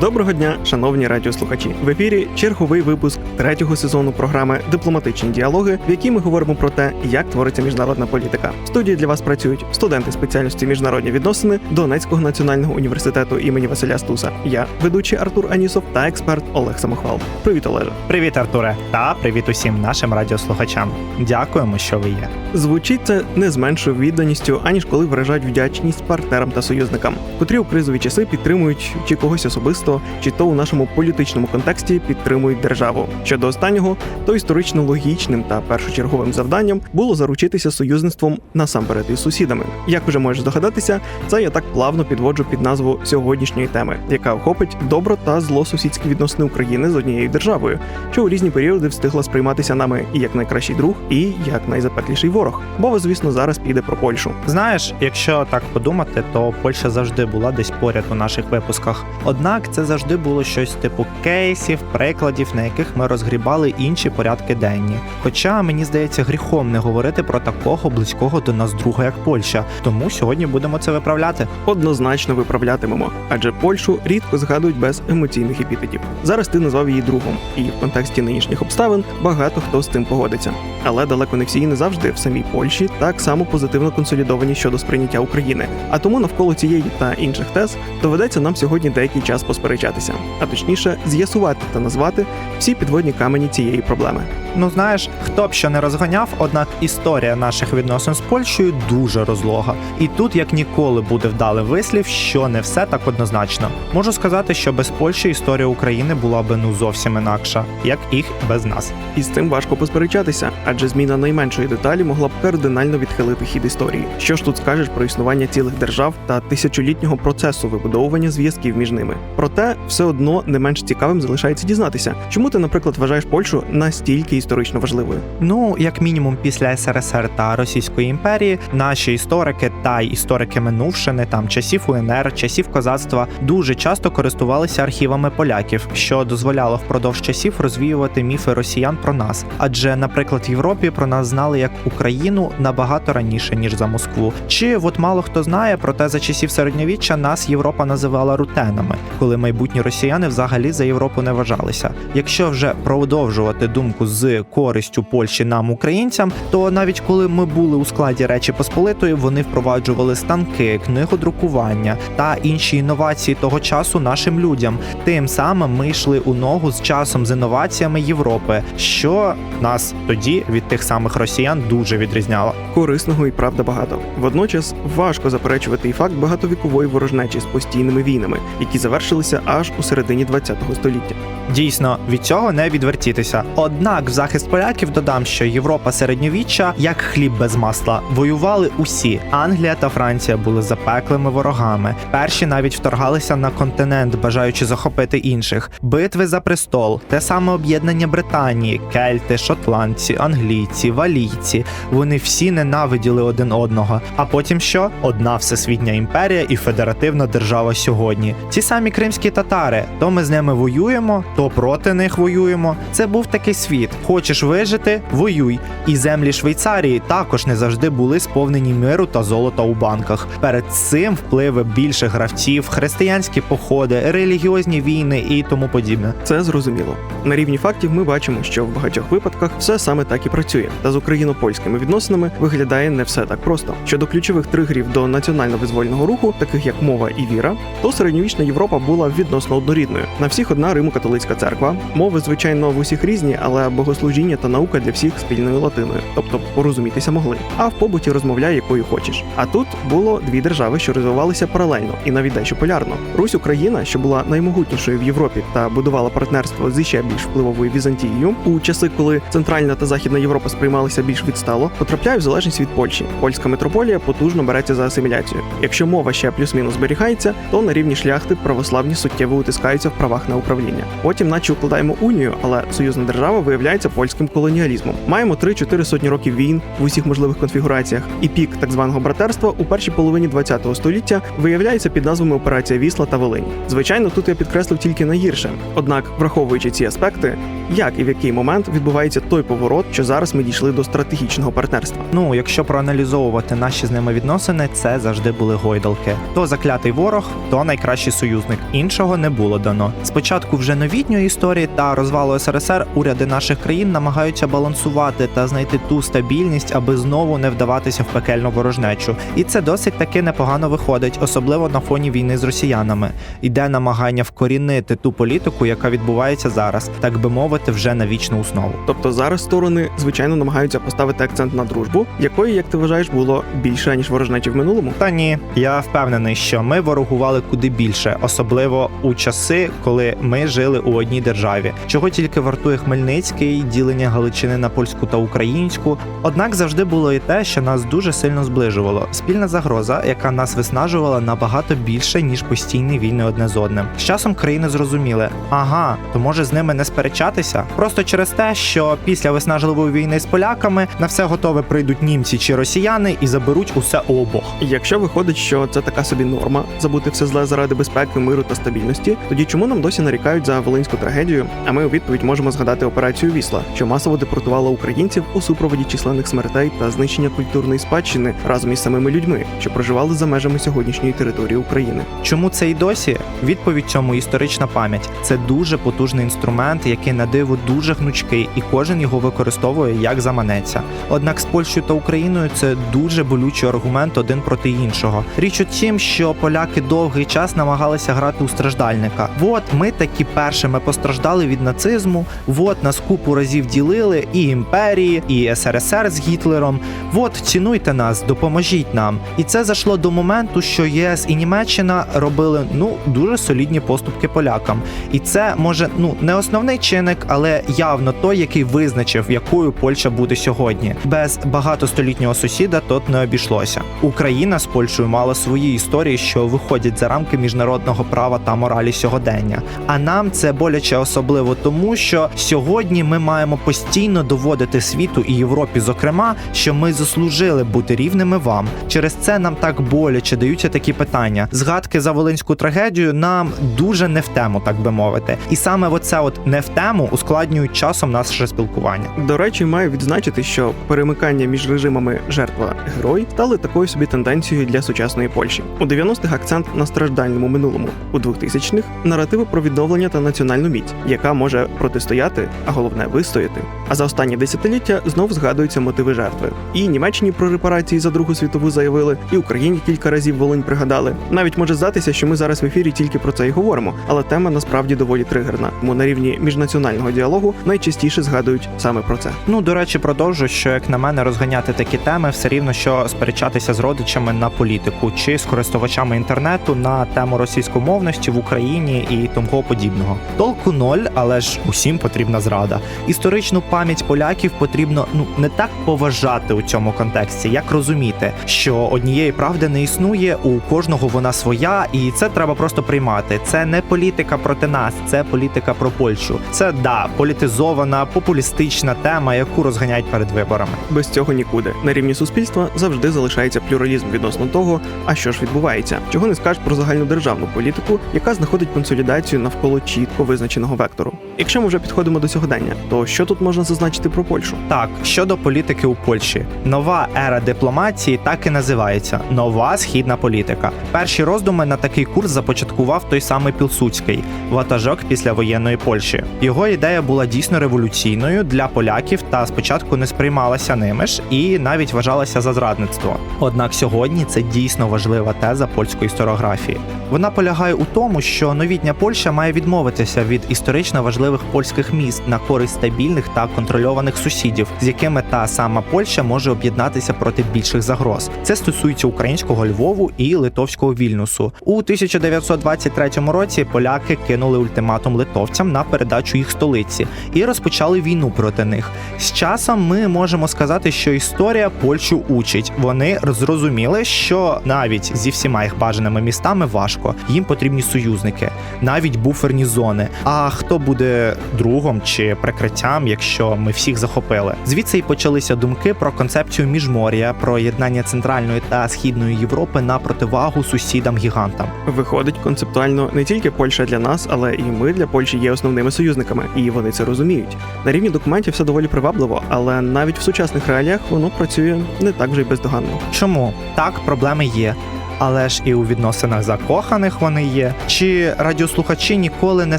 Доброго дня, шановні радіослухачі. В ефірі черговий випуск третього сезону програми Дипломатичні діалоги, в якій ми говоримо про те, як твориться міжнародна політика. В студії для вас працюють студенти спеціальності міжнародні відносини Донецького національного університету імені Василя Стуса. Я ведучий Артур Анісов та експерт Олег Самохвал. Привіт, Олеже. Привіт, Артуре, та привіт усім нашим радіослухачам. Дякуємо, що ви є. Звучить це не з меншою відданістю, аніж коли виражають вдячність партнерам та союзникам, котрі у кризові часи підтримують чи когось особисто, чи то у нашому політичному контексті підтримують державу. Щодо останнього, то історично логічним та першочерговим завданням було заручитися союзництвом насамперед із сусідами. Як уже можеш здогадатися, це я так плавно підводжу під назву сьогоднішньої теми, яка охопить добро та зло сусідські відносини України з однією державою, що у різні періоди встигла сприйматися нами і як найкращий друг, і як найзапекліший ворог. Мова, звісно, зараз піде про Польщу. Знаєш, якщо так подумати, то Польща завжди була десь поряд у наших випусках. Однак це завжди було щось типу кейсів, прикладів, на яких ми розгрібали інші порядки денні. Хоча мені здається гріхом не говорити про такого близького до нас друга, як Польща. Тому сьогодні будемо це виправляти. Однозначно виправлятимемо, адже Польщу рідко згадують без емоційних епітетів. Зараз ти назвав її другом, і в контексті нинішніх обставин багато хто з цим погодиться. Але далеко не всі і не завжди в самій Польщі так само позитивно консолідовані щодо сприйняття України. А тому навколо цієї та інших тез доведеться нам сьогодні деякий час посперечатися, а точніше з'ясувати та назвати всі підводні камені цієї проблеми. Ну знаєш, хто б що не розганяв, однак історія наших відносин з Польщею дуже розлога. І тут як ніколи буде вдалий вислів, що не все так однозначно. Можу сказати, що без Польщі історія України була би ну зовсім інакша, як їх без нас. І з цим важко посперечатися, адже зміна найменшої деталі могла б кардинально відхилити хід історії. Що ж тут скажеш про існування цілих держав та тисячолітнього процесу вибудовування зв'язків між ними? Проте все одно не менш цікавим залишається дізнатися, чому ти, наприклад, вважаєш Польщу настільки історично важливою. Ну, як мінімум, після СРСР та Російської імперії наші історики та історики минувшини, там часів УНР, часів козацтва, дуже часто користувалися архівами поляків, що дозволяло впродовж часів розвіювати міфи росіян про нас. Адже, наприклад, в Європі про нас знали як Україну набагато раніше ніж за Москву. Чи от мало хто знає, проте за часів середньовіччя нас Європа називала рутенами, коли майбутні росіяни взагалі за Європу не вважалися. Якщо вже продовжувати думку з користю Польщі нам, українцям, то навіть коли ми були у складі Речі Посполитої, вони впроваджували станки, книгодрукування та інші інновації того часу нашим людям. Тим самим ми йшли у ногу з часом з інноваціями Європи, що нас тоді від тих самих росіян дуже відрізняло. Корисного і правда багато. Водночас важко заперечувати і факт багатовікової ворожнечі з постійними війнами, які завершилися аж у середині ХХ століття. Дійсно, від цього не відвертітися. Однак, в захист поляків додам, що Європа середньовіччя, як хліб без масла, воювали усі. Англія та Франція були запеклими ворогами. Перші навіть вторгалися на континент, бажаючи захопити інших. Битви за престол, те саме об'єднання Британії, кельти, шотландці, англійці, валійці. Вони всі ненавиділи один одного. А потім що? Одна всесвітня імперія і федеративна держава сьогодні. Ті самі кримські татари, то ми з ними воюємо, то проти них воюємо. Це був такий світ. Хочеш вижити, воюй. І землі Швейцарії також не завжди були сповнені миру та золота у банках. Перед цим впливи більших гравців, християнські походи, релігіозні війни і тому подібне. Це зрозуміло. На рівні фактів ми бачимо, що в багатьох випадках все саме так і працює. Та з україно-польськими відносинами виглядає не все так просто. Щодо ключових тригерів до національно-визвольного руху, таких як мова і віра, то середньовічна Європа була відносно однорідною. На всіх одна Римо-католицька церква. Мови, звичайно, в усіх різні, але богослужіння та наука для всіх спільною латиною, тобто порозумітися могли. А в побуті розмовляй якою хочеш. А тут було дві держави, що розвивалися паралельно і навіть дещо полярно. Русь Україна, що була наймогутнішою в Європі та будувала партнерство з іще більш впливовою Візантією, у часи, коли Центральна та Західна Європа сприймалися більш відстало, потрапляє в залежність від Польщі. Польська митрополія потужно береться за асиміляцію. Якщо мова ще плюс-мінус зберігається, то на рівні шляхти православні суттєво утискаються в правах на управління. Потім, наче укладаємо унію, але союзна держава виявляється польським колоніалізмом. Маємо 3-4 сотні років війн в усіх можливих конфігураціях, і пік так званого братерства у першій половині ХХ століття виявляється під назвами Операція Вісла та Волинь. Звичайно, тут я підкреслив тільки найгірше. Однак, враховуючи ці аспекти, як і в який момент відбувається той поворот, що зараз ми дійшли до стратегічного партнерства. Ну, якщо проаналізовувати наші з ними відносини, це завжди були гойдалки. То заклятий ворог, то найкращий союзник. Іншого не було дано. Спочатку вже новітньої історії та розвалу СРСР уряди наших країн намагаються балансувати та знайти ту стабільність, аби знову не вдаватися в пекельну ворожнечу. І це досить таки непогано виходить, особливо на фоні війни з росіянами. Іде намагання вкорінити ту політику, яка відбувається зараз, так би мовити, вже на вічну основу. Тобто зараз сторони звичайно намагаються поставити акцент на дружбу, якої, як ти вважаєш, було більше ніж ворожнечі в минулому. Та ні, я впевнений, що ми ворогували куди більше, особливо у часи, коли ми жили у одній державі. Чого тільки вартує Хмельницький, ділення Галичини на польську та українську. Однак завжди було і те, що нас дуже сильно зближувало. Спільна загроза, яка нас виснажувала набагато більше ніж постійні війни одне з одним. З часом країни зрозуміли, ага, то може з ними не сперечатися, просто через те, що після виснажливої війни з поляками на все готове прийдуть німці чи росіяни і заберуть усе обох. Якщо виходить, що це така собі норма забути все зле заради безпеки, миру та стабільності, тоді чому нам досі нарікають за волинську трагедію? А ми у відповідь можемо згадати операцію Вісла, що масово депортувала українців у супроводі численних смертей та знищення культурної спадщини разом із самими людьми, що проживали за межами сьогоднішньої території України. Чому це і досі? Відповідь цьому історична пам'ять. Це дуже потужний інструмент, який на диво дуже гнучкий, і кожен його використовує як заманеться. Однак з Польщею та Україною це дуже болючий аргумент один проти іншого. Річ у тім, що поляки довгий час намагалися грати у страждальника. От ми такі першими постраждали від нацизму. От нас купу разів ділили і імперії, і СРСР з Гітлером. От цінуйте нас, допоможіть нам. І це зайшло до моменту, що ЄС і Німеччина робили ну дуже солідні поступки полякам. І це може ну не основний чинник, але явно той, який визначив, якою Польща буде сьогодні. Без багатостолітнього сусіда тут не обійшлося. Україна з Польщею мала свої історії, що виходять за рамки міжнародного права та моралі сьогодення. А нам це боляче особливо тому, що сьогодні ми маємо постійно доводити світу і Європі, зокрема, що ми заслужили бути рівними вам. Через це нам так боляче даються такі питання. Згадки за волинську трагедію нам дуже не в тему, так би мовити. І саме оце от не в тему ускладнюють часом наше спілкування. До речі, маю відзначити, що перемикання між режимами жертва герой стали такою собі тенденцією для сучасної Польщі. У 90-х акцент на страждальному минулому, у 2000-х – наративи про відновлення та національну міць, яка може протистояти, а головне вистояти. А за останні десятиліття знов згадуються мотиви жертви. І Німеччині про репарації за Другу світову заявили, і Україні кілька разів Волинь пригадали. Навіть може здатися, що ми зараз в ефірі тільки про це і говоримо, але тема насправді доволі тригерна. Тому на рівні міжнаціонального діалогу найчастіше згадують саме про це. Ну до речі, продовжу, що як на мене розганяти такі теми, все рівно що сперечатися з родичами на політику чи з користувачами інтернету на тему російськомовності в Україні і тому подібного. Толку ноль, але ж усім потрібна зрада. Історичну пам'ять поляків потрібно ну не так поважати у цьому контексті, як розуміти, що однієї правди не існує, у кожного вона своя, і це треба просто приймати. Це не політика проти нас, це політика про Польщу. Це да політизована, популістична тема, яку розганяють перед виборами. Без цього нікуди. На рівні суспільства завжди залишається плюралізм відносно того, а що ж відбувається, чого не скажеш про загальнодержавну політику, яка знаходить консолідацію навколо чітко визначеного вектору. Якщо ми вже підходимо до сьогодення, то що тут можна зазначити про Польщу? Так, щодо політики у Польщі, нова ера дипломатії так і називається нова східна політика. Перші роздуми на такий курс започаткував той самий Пілсуцький, ватажок післявоєнної Польщі. Його ідея була дійсно революційною для поляків та спочатку не сприймалася ними ж і навіть вважалася за зрадництво. Однак сьогодні це дійсно важлива теза польської історіографії. Вона полягає у тому, що новітня Польща має відмовитися від історично важливих польських міст на користь стабільних та контрольованих сусідів, з якими та сама Польща може об'єднатися проти більших загроз. Це стосується українського Львову і литовського Вільнюсу. У 1923 році поляки кинули ультиматум литовцям на передачу їх столиці і розпочали війну проти них. З часом ми можемо сказати, що історія Польщу учить. Вони зрозуміли, що навіть зі всіма їх бажаними містами важко. Їм потрібні союзники, навіть буферні зони. А хто буде другом чи прикриттям, якщо ми всіх захопили? Звідси й почалися думки про концепцію міжмор'я, про єднання центральної та східної Європи на противагу сусідам-гігантам. Виходить, концептуально не тільки Польща для нас, але і ми для Польщі є основними союзниками, і вони це розуміють. На рівні документів все доволі привабливо, але навіть в сучасних реаліях воно працює не так вже й бездоганно. Чому так проблеми є? Але ж і у відносинах закоханих вони є. Чи радіослухачі ніколи не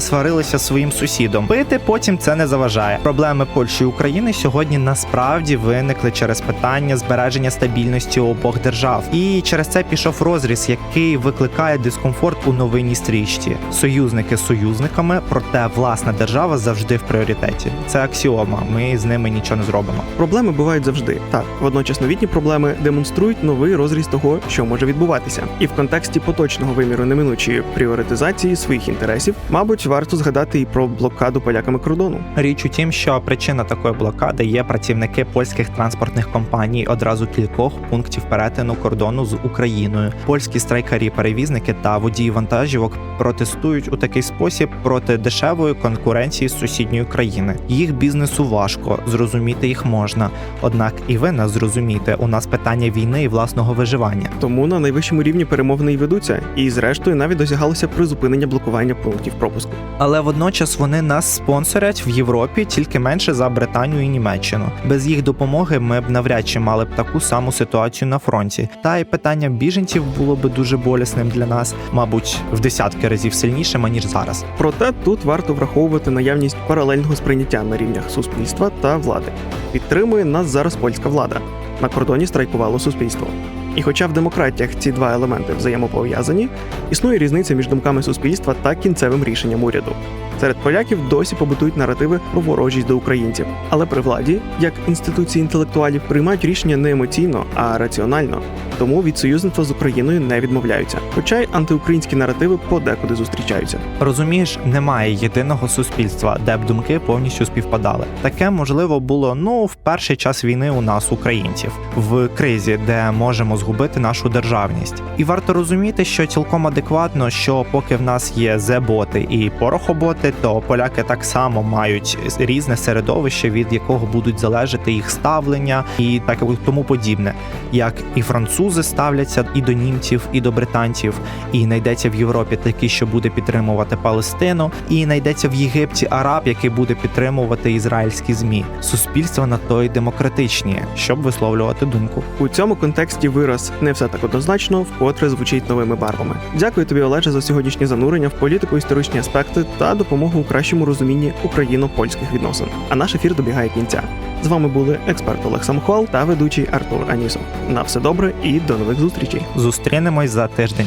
сварилися своїм сусідом? Пити потім це не заважає. Проблеми Польщі і України сьогодні насправді виникли через питання збереження стабільності обох держав, і через це пішов розріз, який викликає дискомфорт у новинній стрічці. Союзники з союзниками, проте власна держава завжди в пріоритеті. Це аксіома. Ми з ними нічого не зробимо. Проблеми бувають завжди. Так, водночас новітні проблеми демонструють новий розріз того, що може відбуватися. І в контексті поточного виміру неминучої пріоритизації своїх інтересів, мабуть, варто згадати і про блокаду поляками кордону. Річ у тім, що причина такої блокади є працівники польських транспортних компаній одразу кількох пунктів перетину кордону з Україною. Польські страйкарі-перевізники та водії вантажівок протестують у такий спосіб проти дешевої конкуренції з сусідньої країни. Їх бізнесу важко, зрозуміти їх можна. Однак і ви нас зрозумієте, у нас питання війни і власного виживання. Тому на найвищому рівні перемовини й ведуться, і зрештою навіть досягалося призупинення блокування пунктів пропуску. Але водночас вони нас спонсорять в Європі тільки менше за Британію і Німеччину. Без їх допомоги ми б навряд чи мали б таку саму ситуацію на фронті. Та й питання біженців було би дуже болісним для нас, мабуть, в десятки разів сильнішим аніж зараз. Проте тут варто враховувати наявність паралельного сприйняття на рівнях суспільства та влади. Підтримує нас зараз польська влада. На кордоні страйкувало суспільство. І хоча в демократіях ці два елементи взаємопов'язані, існує різниця між думками суспільства та кінцевим рішенням уряду. Серед поляків досі побутують наративи про ворожість до українців, але при владі, як інституції інтелектуалів, приймають рішення не емоційно, а раціонально. Тому від союзництва з Україною не відмовляються. Хоча й антиукраїнські наративи подекуди зустрічаються. Розумієш, немає єдиного суспільства, де б думки повністю співпадали. Таке можливо було ну в перший час війни у нас, українців, в кризі, де можемо згубити нашу державність. І варто розуміти, що цілком адекватно, що поки в нас є зе-боти і порохоботи, то поляки так само мають різне середовище, від якого будуть залежати їх ставлення і так тому подібне, як і французи ставляться і до німців, і до британців, і знайдеться в Європі такий, що буде підтримувати Палестину, і знайдеться в Єгипті араб, який буде підтримувати ізраїльські змі. Суспільства на то й демократичні, щоб висловлювати думку. У цьому контексті вираз не все так однозначно, вкотре звучить новими барвами. Дякую тобі, Олеже, за сьогоднішнє занурення в політико-історичні аспекти та допомогу у кращому розумінні україно-польських відносин. А наш ефір добігає кінця. З вами були експерт Олег Самохвал та ведучий Артур Анісов. На все добре і до нових зустрічей. Зустрінемось за тиждень.